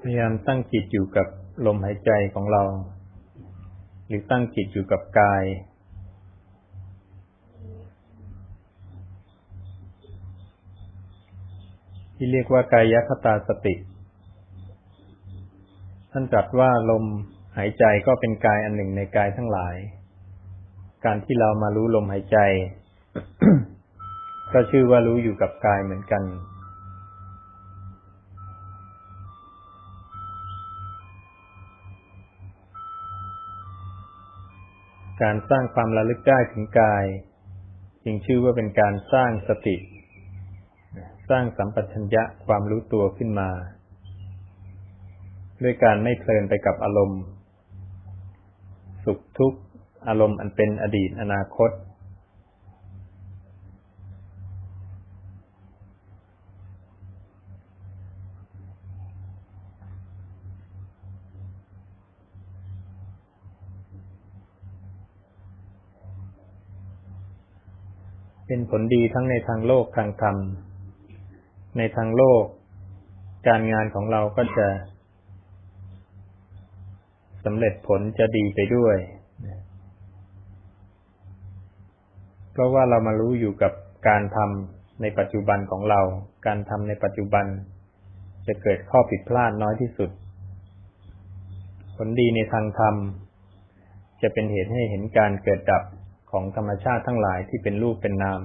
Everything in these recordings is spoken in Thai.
พยายามตั้งจิตอยู่กับลมหายใจของเรา หรือตั้งจิตอยู่กับกาย ที่เรียกว่ากายคตาสติ ท่านตรัสว่าลมหายใจก็เป็นกายอันหนึ่งในกายทั้งหลาย การที่เรามารู้ลมหายใจ ก็ชื่อว่ารู้อยู่กับกายเหมือนกัน การสร้างความระลึกได้ถึงกาย จึงชื่อว่าเป็นการสร้างสติ สร้างสัมปชัญญะความรู้ตัวขึ้นมา ด้วยการไม่เพลินไปกับอารมณ์ สุขทุกข์อารมณ์อันเป็นอดีตอนาคต เป็นผลดีทั้งในทางโลกทางธรรม ในทางโลก การงานของเราก็จะสำเร็จผลจะดีไปด้วย เพราะว่าเรามารู้อยู่กับการทำในปัจจุบันของเรา การทำในปัจจุบัน จะเกิดข้อผิดพลาดน้อยที่สุด ผลดีในทางธรรม จะเป็นเหตุให้เห็นการเกิดดับ ของธรรมชาติทั้งหลายที่เป็นรูปเป็นนาม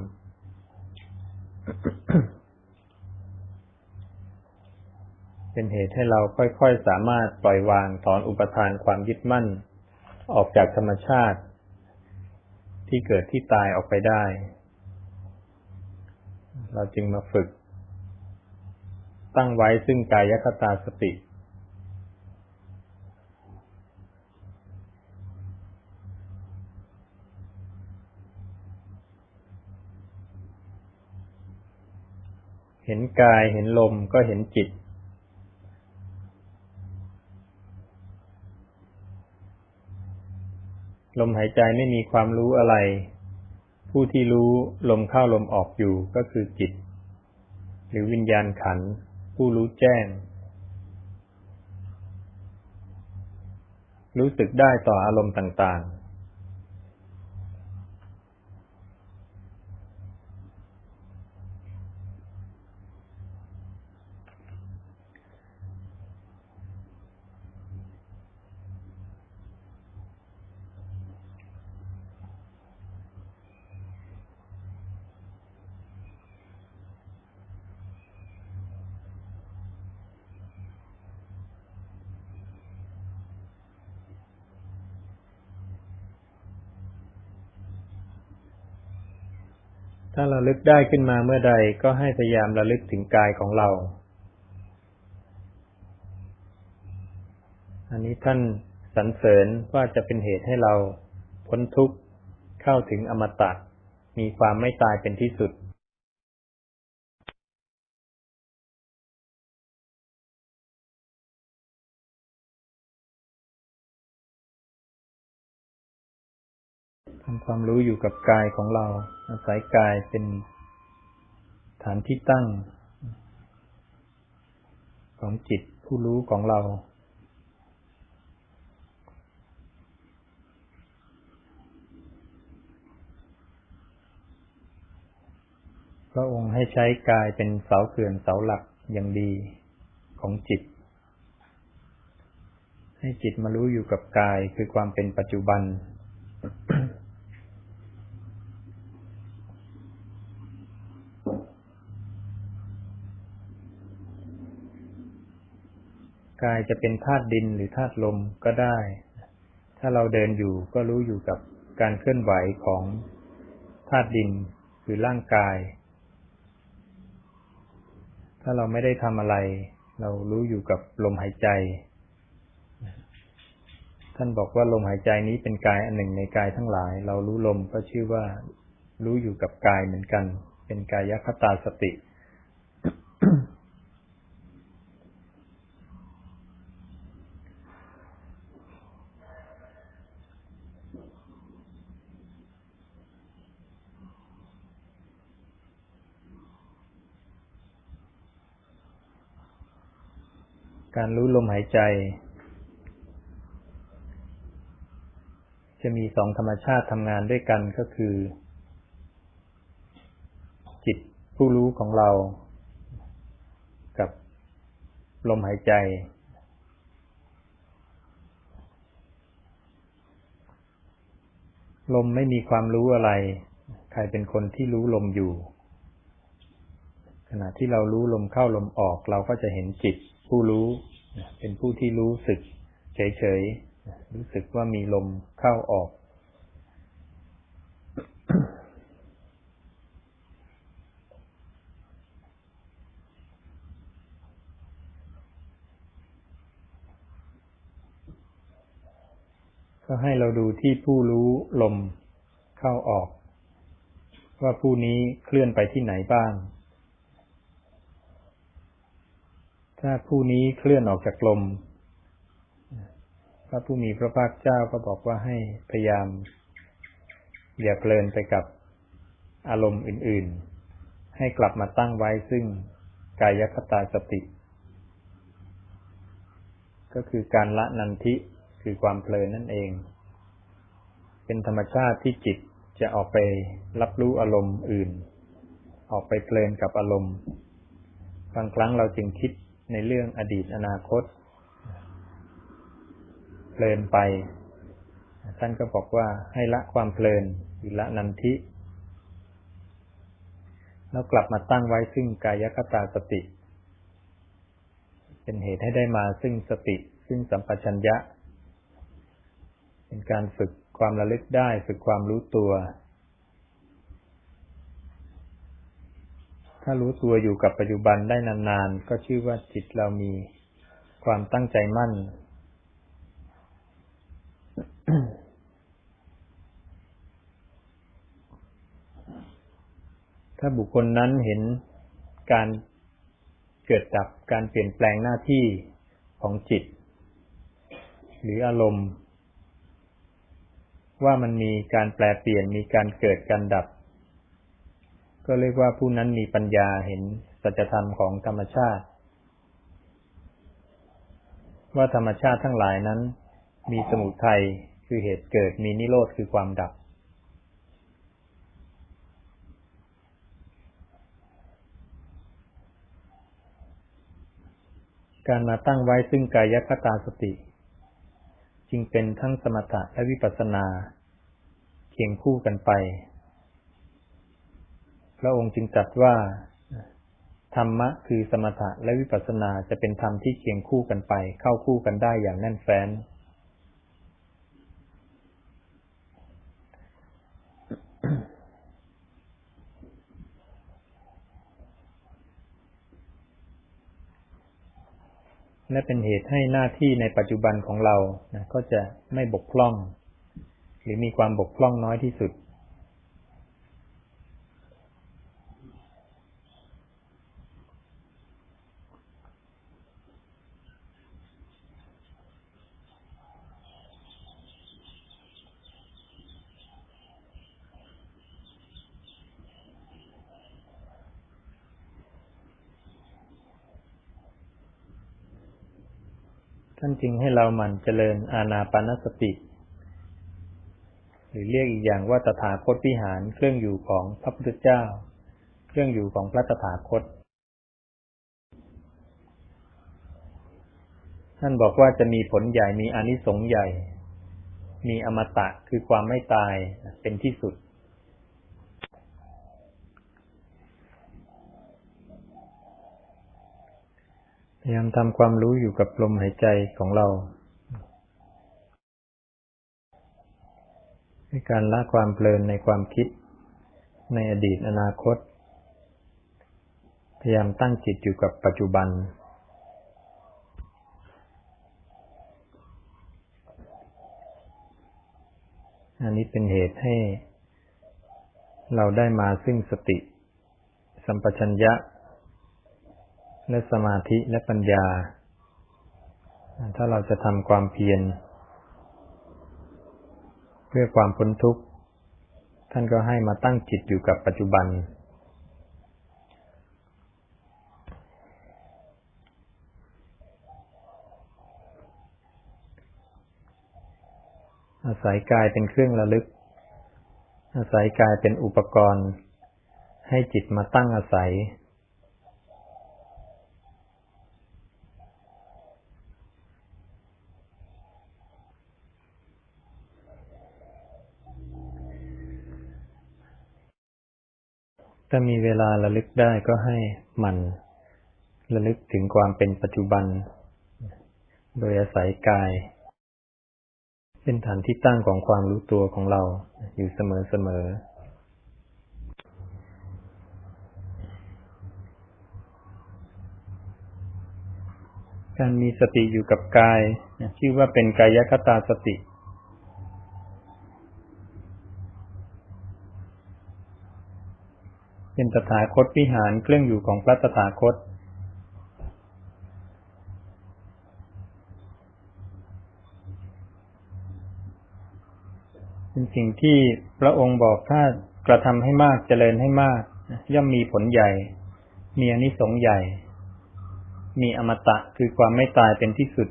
เป็นเหตุให้เราค่อยๆสามารถปล่อยวางถอนอุปทานความยึดมั่น ออกจากธรรมชาติ ที่เกิดที่ตายออกไปได้ เราจึงมาฝึก ตั้งไว้ซึ่งกายคตาสติ เห็นกายเห็นลมก็เห็นจิต ลมหายใจไม่มีความรู้อะไร ผู้ที่รู้ลมเข้าลมออกอยู่ก็คือจิต หรือวิญญาณขัน ผู้รู้แจ้ง รู้สึกได้ต่ออารมณ์ต่างๆ ถ้าเราลึกได้ขึ้นมาเมื่อใดก็ให้พยายามระลึกถึงกายของเรา อันนี้ท่านสรรเสริญว่าจะเป็นเหตุให้เราพ้นทุกข์เข้าถึงอมตะมีความไม่ตายเป็นที่สุด ทำความรู้อยู่กับกายของเรา อาศัยกายเป็นฐานที่ตั้ง ของจิตผู้รู้ของเรา พระองค์ให้ใช้กายเป็นเสาเขื่อนเสาหลักอย่างดีของจิต ให้จิตมารู้อยู่กับกายคือความเป็นปัจจุบัน กายจะเป็นธาตุดินหรือธาตุลมก็ได้ ถ้าเราเดินอยู่ก็รู้อยู่กับการเคลื่อนไหวของธาตุดินคือร่างกาย ถ้าเราไม่ได้ทำอะไร เรารู้อยู่กับลมหายใจ ท่านบอกว่าลมหายใจนี้เป็นกายอันหนึ่งในกายทั้งหลาย เรารู้ลมก็ชื่อว่า รู้อยู่กับกายเหมือนกัน เป็นกายคตาสติ การรู้ลมหายใจ จะมีสองธรรมชาติทำงานด้วยกันก็คือ จิตผู้รู้ของเรา กับลมหายใจ ลมไม่มีความรู้อะไร ใครเป็นคนที่รู้ลมอยู่ขณะที่เรารู้ลมเข้าลมออกเราก็จะเห็นจิต ผู้รู้เป็นผู้ที่รู้สึกเฉยๆรู้สึกว่ามีลมเข้าออก ก็ให้เราดูที่ผู้รู้ลมเข้าออก ว่าผู้นี้เคลื่อนไปที่ไหนบ้าง ถ้าผู้นี้เคลื่อนออกจากลมพระผู้มีพระภาคเจ้าก็บอกว่าให้พยายาม อย่าเพลินไปกับอารมณ์อื่น ๆ ให้กลับมาตั้งไว้ซึ่งกายคตาสติ ก็คือการละนันทิคือความเพลินนั่นเอง เป็นธรรมชาติที่จิตจะออกไปรับรู้อารมณ์อื่น ออกไปเพลินกับอารมณ์ บางครั้งเราจึงคิด ในเรื่องอดีตอนาคตเพลินไป ท่านก็บอกว่าให้ละความเพลินหรือละนันทิ แล้วกลับมาตั้งไว้ซึ่งกายคตาสติ เป็นเหตุให้ได้มาซึ่งสติ ซึ่งสัมปชัญญะ เป็นการฝึกความระลึกได้ ฝึกความรู้ตัว ถ้ารู้ตัวอยู่กับปัจจุบันได้นานๆ ก็ชื่อว่าจิตเรามีความตั้งใจมั่น ถ้าบุคคลนั้นเห็นการเกิดดับการเปลี่ยนแปลงหน้าที่ของจิต หรืออารมณ์ ว่ามันมีการแปลเปลี่ยนมีการเกิดการดับ ก็เรียกว่าผู้นั้นมีปัญญาเห็นสัจธรรมของธรรมชาติ ว่าธรรมชาติทั้งหลายนั้น มีสมุทัยคือเหตุเกิดมีนิโรธคือความดับ การมาตั้งไว้ซึ่งกายคตาสติ จึงเป็นทั้งสมถะและวิปัสสนาเคียงคู่กันไป ระองค์จึงตรัสว่า ธรรมะคือสมถะและวิปัสสนาจะเป็นธรรมที่เคียงคู่กันไป เข้าคู่กันได้อย่างแน่นแฟ้นและเป็นเหตุให้หน้าที่ในปัจจุบันของเรานะก็จะไม่บกพร่อง หรือมีความบกพร่องน้อยที่สุด ท่านจึงให้เราหมั่นเจริญอาณาปานสติ หรือเรียกอีกอย่างว่าตถาคตวิหารเครื่องอยู่ของพระพุทธเจ้า เครื่องอยู่ของพระตถาคต ท่านบอกว่าจะมีผลใหญ่มีอนิสงส์ใหญ่ มีอมตะคือความไม่ตายเป็นที่สุด พยายามทำความรู้อยู่กับลมหายใจของเราในการละความเพลินในความคิด ในอดีตอนาคต พยายามตั้งจิตอยู่กับปัจจุบัน อันนี้เป็นเหตุให้ เราได้มาซึ่งสติ สัมปชัญญะ และสมาธิและปัญญา ถ้าเราจะทำความเพียรเพื่อความพ้นทุกข์ ท่านก็ให้มาตั้งจิตอยู่กับปัจจุบัน อาศัยกายเป็นเครื่องระลึก อาศัยกายเป็นอุปกรณ์ ให้จิตมาตั้งอาศัย ถ้ามีเวลาระลึกได้ก็ให้มันระลึกถึงความเป็นปัจจุบัน โดยอาศัยกาย เป็นฐานที่ตั้งของความรู้ตัวของเราอยู่เสมอๆการมีสติอยู่กับกายชื่อว่าเป็นกายคตาสติเป็น ตถาคตวิหารเครื่องอยู่ของพระตถาคต เป็นสิ่งที่พระองค์บอกถ้ากระทำให้มากเจริญให้มาก ย่อมมีผลใหญ่ มีอนิสงส์ใหญ่ มีอมตะคือความไม่ตายเป็นที่สุด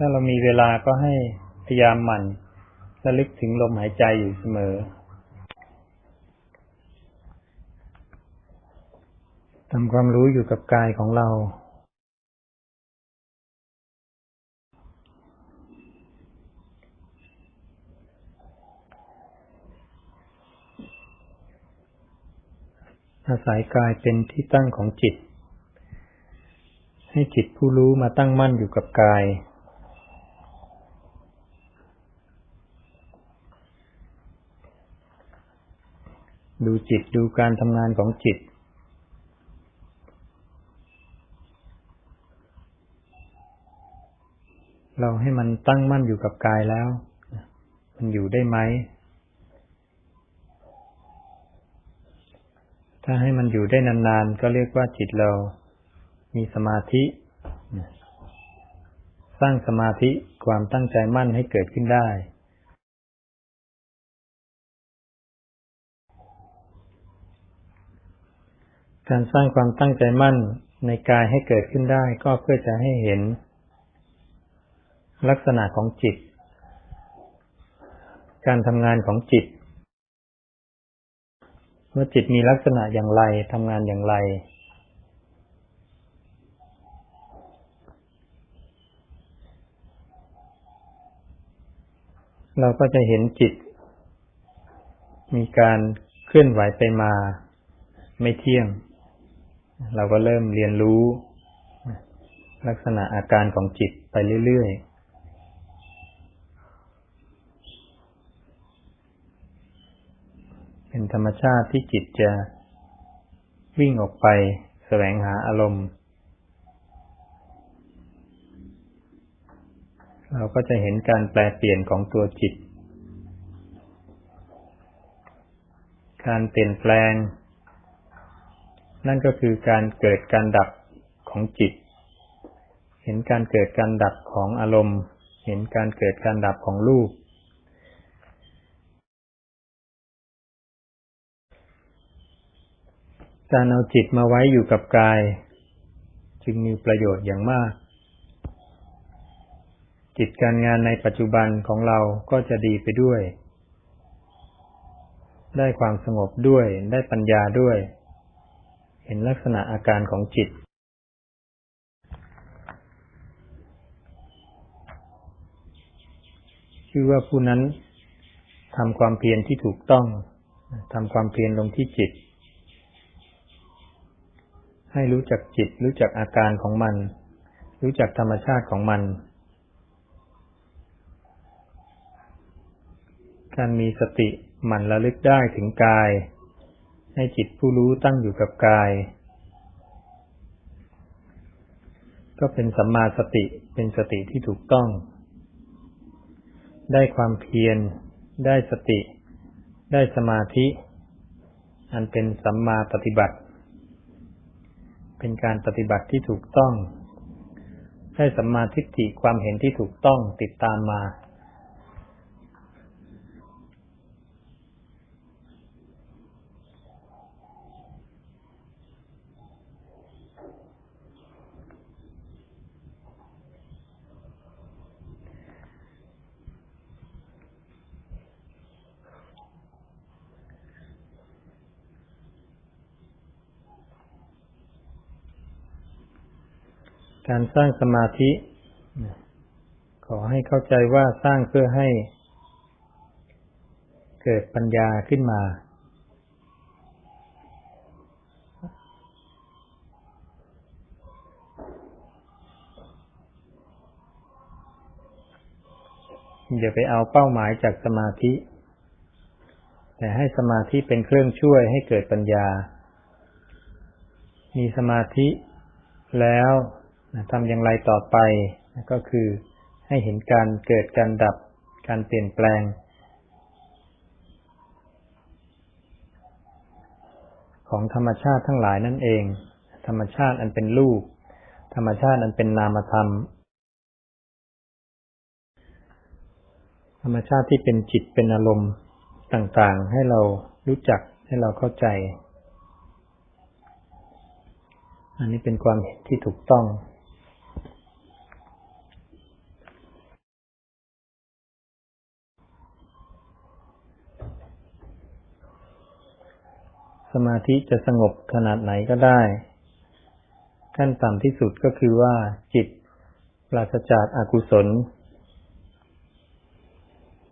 ถ้าเรามีเวลาก็ให้พยายามหมั่นระลึกถึงลมหายใจอยู่เสมอ ทำความรู้อยู่กับกายของเรา อาศัยกายเป็นที่ตั้งของจิต ให้จิตผู้รู้มาตั้งมั่นอยู่กับกาย ดูจิตดูการทำงานของจิต เราให้มันตั้งมั่นอยู่กับกายแล้ว มันอยู่ได้ไหม ถ้าให้มันอยู่ได้นานๆ ก็เรียกว่าจิตเรามีสมาธิ สร้างสมาธิความตั้งใจมั่นให้เกิดขึ้นได้ การสร้างความตั้งใจมั่นในกายให้เกิดขึ้นได้ก็เพื่อจะให้เห็น ลักษณะของจิต การทำงานของจิตเมื่อจิตมีลักษณะอย่างไรทำงานอย่างไร เราก็จะเห็นจิต มีการเคลื่อนไหวไปมา ไม่เที่ยง เราก็เริ่มเรียนรู้ ลักษณะอาการของจิตไปเรื่อยๆเป็นธรรมชาติที่จิตจะวิ่งออกไปแสวงหาอารมณ์ เราก็จะเห็นการแปลเปลี่ยนของตัวจิต การเปลี่ยนแปลง นั่นก็คือการเกิดการดับของจิต เห็นการเกิดการดับของอารมณ์ เห็นการเกิดการดับของรูป การเอาจิตมาไว้อยู่กับกาย จึงมีประโยชน์อย่างมาก จิตการงานในปัจจุบันของเราก็จะดีไปด้วย ได้ความสงบด้วย ได้ปัญญาด้วย เห็นลักษณะอาการของจิต ชื่อว่าผู้นั้นทำความเพียรที่ถูกต้องทำความเพียรลงที่จิต ให้รู้จักจิต รู้จักอาการของมัน รู้จักธรรมชาติของมัน การมีสติหมันระลึกได้ถึงกาย ให้จิตผู้รู้ตั้งอยู่กับกาย ก็เป็นสัมมาสติเป็นสติที่ถูกต้อง ได้ความเพียร ได้สติ ได้สมาธิ อันเป็นสัมมาปฏิบัติ เป็นการปฏิบัติที่ถูกต้อง ได้สัมมาทิฏฐิความเห็นที่ถูกต้องติดตามมา การสร้างสมาธิ ขอให้เข้าใจว่าสร้างเพื่อให้เกิดปัญญาขึ้นมา อย่าไปเอาเป้าหมายจากสมาธิ แต่ให้สมาธิเป็นเครื่องช่วยให้เกิดปัญญา มีสมาธิแล้ว ทำอย่างไรต่อไปก็คือให้เห็นการเกิดการดับการเปลี่ยนแปลง ของธรรมชาติทั้งหลายนั่นเอง ธรรมชาติอันเป็นรูป ธรรมชาติอันเป็นนามธรรม ธรรมชาติที่เป็นจิตเป็นอารมณ์ต่างๆ ให้เรารู้จักให้เราเข้าใจ อันนี้เป็นความเห็นที่ถูกต้อง สมาธิจะสงบขนาดไหนก็ได้ ขั้นต่ำที่สุดก็คือว่าจิตปราศจากอากุศล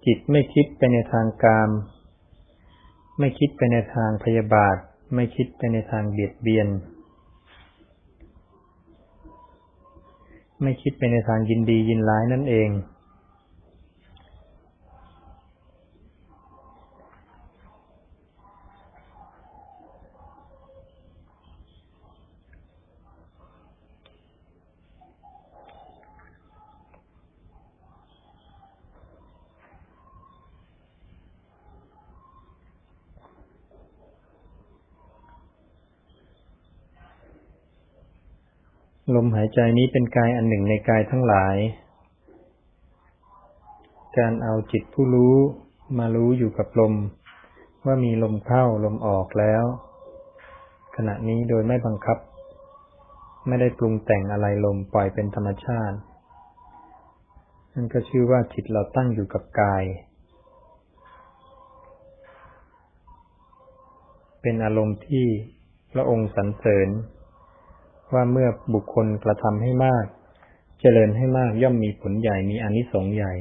จิตไม่คิดไปในทางกาม ไม่คิดไปในทางพยาบาท ไม่คิดไปในทางเบียดเบียน ไม่คิดไปในทางยินดียินร้ายนั่นเอง ลมหายใจนี้เป็นกายอันหนึ่งในกายทั้งหลาย การเอาจิตผู้รู้มารู้อยู่กับลม ว่ามีลมเข้าลมออกแล้ว ขณะนี้โดยไม่บังคับ ไม่ได้ปรุงแต่งอะไรลมปล่อยเป็นธรรมชาตินั่นก็ชื่อว่าจิตเราตั้งอยู่กับกาย เป็นอารมณ์ที่พระองค์สรรเสริญ ว่าเมื่อบุคคลกระทำให้มาก เจริญให้มากย่อมมีผลใหญ่มีอนิสงส์ใหญ่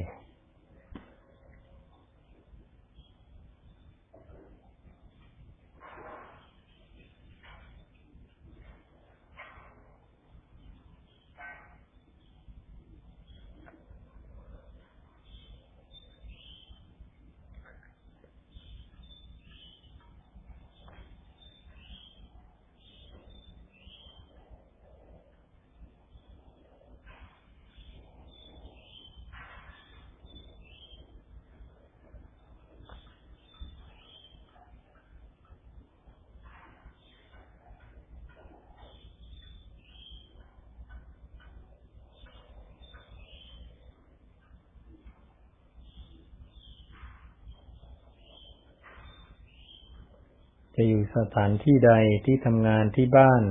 จะอยู่สถานที่ใดที่ทำงานที่บ้าน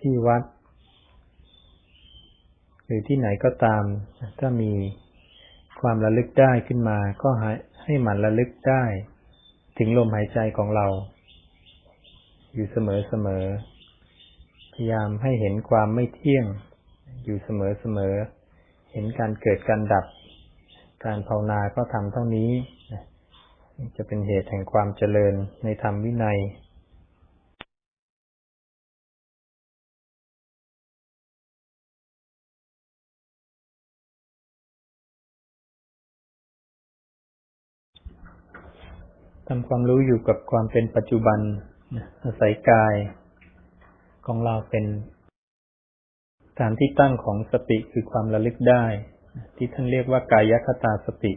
ที่วัด หรือที่ไหนก็ตาม ถ้ามีความระลึกได้ขึ้นมา ก็ให้หมันระลึกได้ ถึงลมหายใจของเรา อยู่เสมอเสมอพยายามให้เห็นความไม่เที่ยง อยู่เสมอเสมอ เห็นการเกิดการดับ การภาวนาก็ทำเท่านี้ จะเป็นเหตุแห่งความเจริญในธรรมวินัยทำความรู้อยู่กับความเป็นปัจจุบันอาศัยกาย ของเราเป็นฐานที่ตั้งของสติคือความระลึกได้ ที่ท่านเรียกว่ากายคตาสติ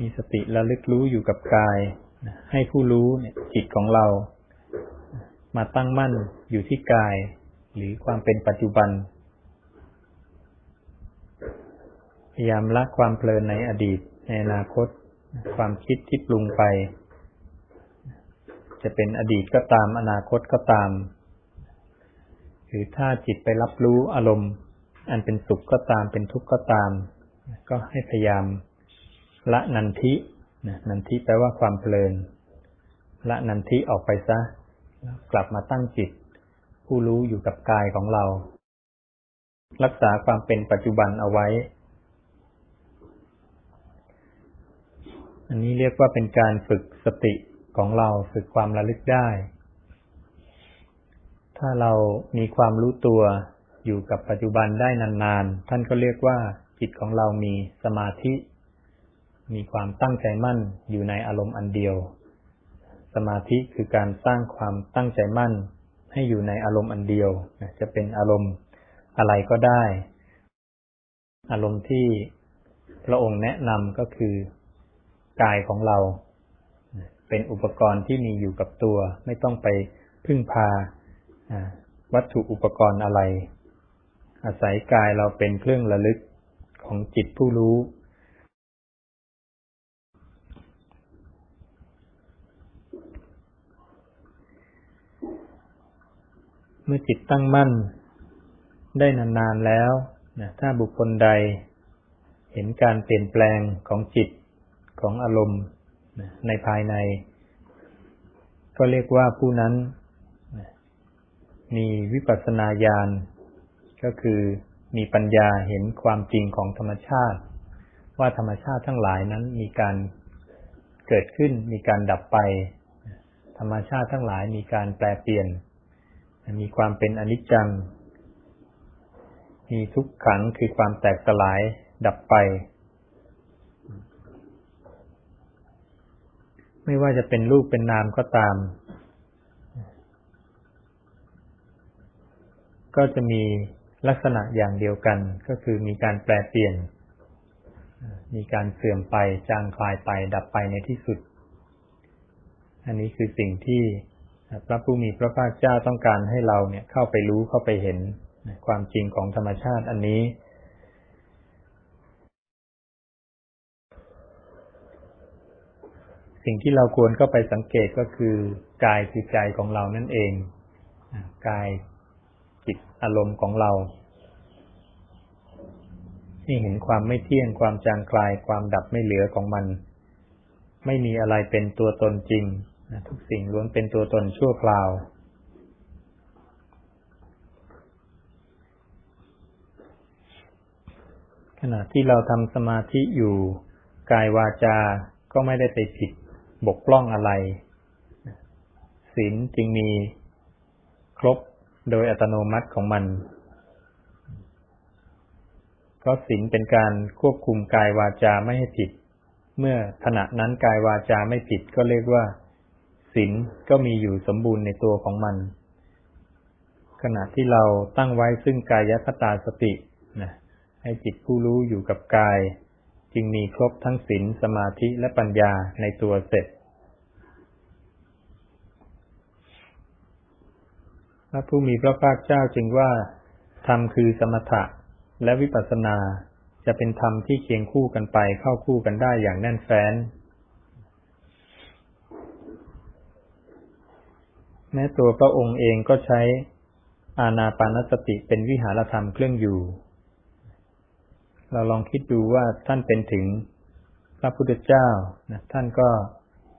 มีสติระลึกรู้อยู่กับกาย ให้ผู้รู้เนี่ยจิตของเรา มาตั้งมั่นอยู่ที่กาย หรือความเป็นปัจจุบัน พยายามละความเพลินในอดีต ในอนาคต ความคิดที่ปรุงไป จะเป็นอดีตก็ตามอนาคตก็ตาม หรือถ้าจิตไปรับรู้อารมณ์ อันเป็นสุขก็ตามเป็นทุกข์ก็ตาม ก็ให้พยายาม ละนันทินันทิแปลว่าความเพลิน ละนันทิออกไปซะ กลับมาตั้งจิต ผู้รู้อยู่กับกายของเรา รักษาความเป็นปัจจุบันเอาไว้ อันนี้เรียกว่าเป็นการฝึกสติของเราฝึกความระลึกได้ ถ้าเรามีความรู้ตัวอยู่กับปัจจุบันได้นานๆ ท่านก็เรียกว่าจิตของเรามีสมาธิ มีความตั้งใจมั่นอยู่ในอารมณ์อันเดียว สมาธิคือการสร้างความตั้งใจมั่น ให้อยู่ในอารมณ์อันเดียว จะเป็นอารมณ์อะไรก็ได้ อารมณ์ที่พระองค์แนะนำก็คือกายของเรา เป็นอุปกรณ์ที่มีอยู่กับตัว ไม่ต้องไปพึ่งพาวัตถุอุปกรณ์อะไร อาศัยกายเราเป็นเครื่องระลึกของจิตผู้รู้ เมื่อจิตตั้งมั่น ได้นานๆแล้วนะถ้าบุคคลใด เห็นการเปลี่ยนแปลงของจิตของอารมณ์นะในภายใน ก็เรียกว่าผู้นั้นนะมีวิปัสสนาญาณก็คือมีปัญญาเห็นความจริงของธรรมชาติ ว่าธรรมชาติทั้งหลายนั้นมีการเกิดขึ้นมีการดับไป ธรรมชาติทั้งหลายมีการแปลเปลี่ยน มีความเป็นอนิจจัง มีทุกขังคือความแตกสลายดับไป ไม่ว่าจะเป็นรูปเป็นนามก็ตาม ก็จะมีลักษณะอย่างเดียวกัน ก็คือมีการแปลเปลี่ยน มีการเสื่อมไป จางคลายไป ดับไปในที่สุด อันนี้คือสิ่งที่ พระผู้มีพระภาคเจ้าต้องการให้เราเนี่ยเข้าไปรู้เข้าไปเห็นความจริงของธรรมชาติอันนี้ สิ่งที่เราควรเข้าไปสังเกตก็คือกายคือใจของเรานั่นเองกายจิตอารมณ์ของเราที่เห็นความไม่เที่ยงความจางคลายความดับไม่เหลือของมัน ไม่มีอะไรเป็นตัวตนจริง ทุกสิ่งล้วนเป็นตัวตนชั่วคราว ขณะที่เราทำสมาธิอยู่กายวาจา ก็ไม่ได้ไปผิดบกพร่องอะไรศีลจึงมีครบโดยอัตโนมัติของมันเพราะศีลเป็นการควบคุมกายวาจาไม่ให้ผิด เมื่อขณะนั้นกายวาจาไม่ผิดก็เรียกว่า ศีลก็มีอยู่สมบูรณ์ในตัวของมัน ขณะที่เราตั้งไว้ซึ่งกายคตาสตินะให้จิตผู้รู้อยู่กับกาย จึงมีครบทั้งศีลสมาธิและปัญญาในตัวเสร็จพระผู้มีพระภาคเจ้าจึงว่าธรรมคือสมถะและวิปัสสนาจะเป็นธรรมที่เคียงคู่กันไปเข้าคู่กันได้อย่างแน่นแฟ้น แม้ตัวพระองค์เองก็ใช้อาณาปานสติเป็นวิหารธรรมเครื่องอยู่ เราลองคิดดูว่าท่านเป็นถึงพระพุทธเจ้านะท่านก็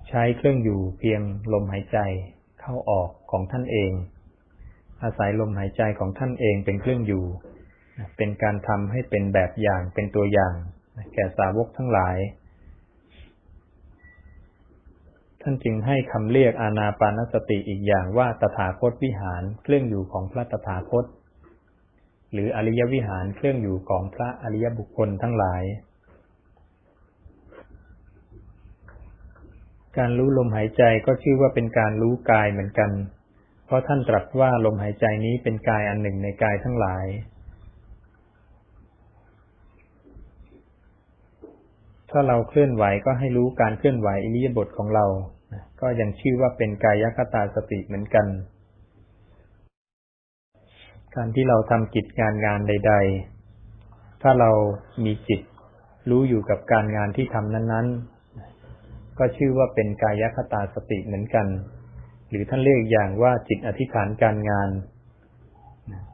ใช้เครื่องอยู่เพียงลมหายใจเข้าออกของท่านเอง อาศัยลมหายใจของท่านเองเป็นเครื่องอยู่ เป็นการทำให้เป็นแบบอย่างเป็นตัวอย่าง แก่สาวกทั้งหลาย ท่านจึงให้คำเรียกอาณาปานสติอีกอย่างว่าตถาคตวิหารเครื่องอยู่ของพระตถาคต หรืออริยวิหารเครื่องอยู่ของพระอริยบุคคลทั้งหลาย การรู้ลมหายใจก็ชื่อว่าเป็นการรู้กายเหมือนกัน เพราะท่านตรัสว่าลมหายใจนี้เป็นกายอันหนึ่งในกายทั้งหลายถ้าเราเคลื่อนไหวก็ให้รู้การเคลื่อนไหวอิริยาบถของเรา ก็ยังชื่อว่าเป็นกายคตาสติเหมือนกัน การที่เราทำกิจงานงานใด ๆ ถ้าเรามีจิตรู้อยู่กับการงานที่ทำนั้น ๆ ก็ชื่อว่าเป็นกายคตาสติเหมือนกัน หรือท่านเรียกอย่างว่าจิตอธิษฐานการงาน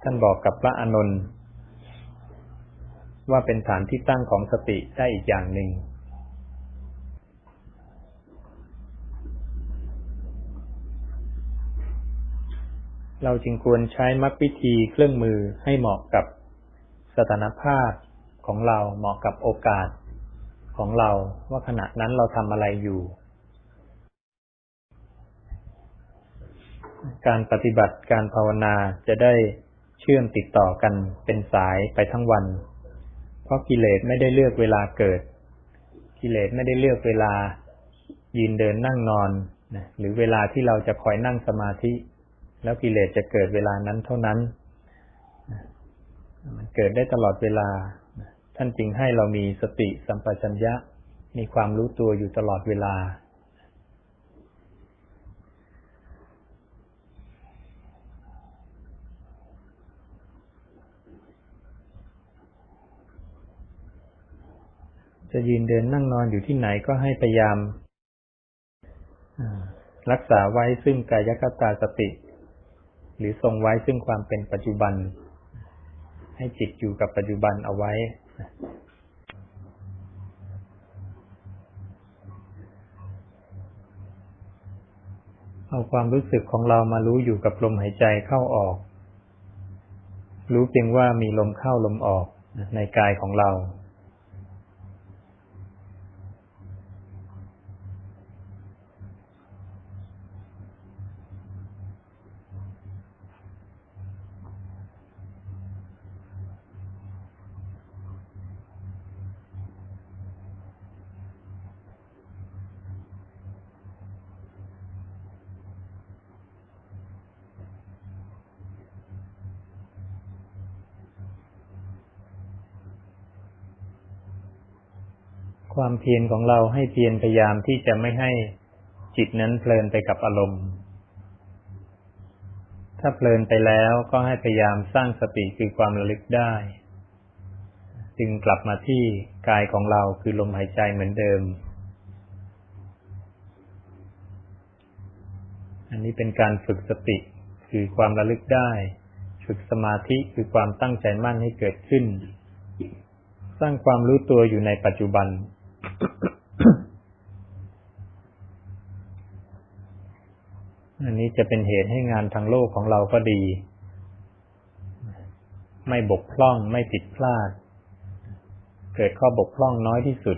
ท่านบอกกับพระอานนท์ว่าเป็นฐานที่ตั้งของสติได้อีกอย่างหนึ่ง เราจึงควรใช้มรรควิธีเครื่องมือให้เหมาะกับสถานภาพของเราเหมาะกับโอกาสของเราว่าขณะนั้นเราทำอะไรอยู่ การปฏิบัติการภาวนาจะได้เชื่อมติดต่อกันเป็นสายไปทั้งวัน เพราะกิเลสไม่ได้เลือกเวลาเกิด กิเลสไม่ได้เลือกเวลายืนเดินนั่งนอน หรือเวลาที่เราจะคอยนั่งสมาธิ แล้วกิเลสจะเกิดเวลานั้นเท่านั้น มันเกิดได้ตลอดเวลา ท่านจึงให้เรามีสติสัมปชัญญะ มีความรู้ตัวอยู่ตลอดเวลา จะยืนเดินนั่งนอนอยู่ที่ไหนก็ให้พยายามรักษาไว้ซึ่งกายคตาสติ หรือทรงไว้ซึ่งความเป็นปัจจุบัน ให้จิตอยู่กับปัจจุบันเอาไว้ เอาความรู้สึกของเรามารู้อยู่กับลมหายใจเข้าออก รู้เพียงว่ามีลมเข้าลมออกในกายของเรา ความเพียรของเราให้เพียรพยายามที่จะไม่ให้จิตนั้นเพลินไปกับอารมณ์ ถ้าเพลินไปแล้วก็ให้พยายามสร้างสติคือความระลึกได้ จึงกลับมาที่กายของเราคือลมหายใจเหมือนเดิม อันนี้เป็นการฝึกสติคือความระลึกได้ ฝึกสมาธิคือความตั้งใจมั่นให้เกิดขึ้น สร้างความรู้ตัวอยู่ในปัจจุบัน อันนี้จะเป็นเหตุให้งานทางโลกของเราก็ดี ไม่บกพร่องไม่ผิดพลาด เกิดข้อบกพร่องน้อยที่สุด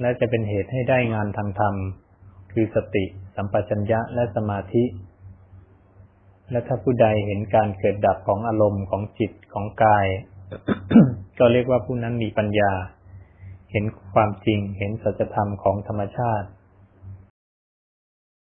และจะเป็นเหตุให้ได้งานทางธรรม คือสติ สัมปชัญญะและสมาธิ และถ้าผู้ใดเห็นการเกิดดับของอารมณ์ของจิตของกาย ก็เรียกว่าผู้นั้นมีปัญญา เห็นความจริง เห็นสัจธรรมของธรรมชาติ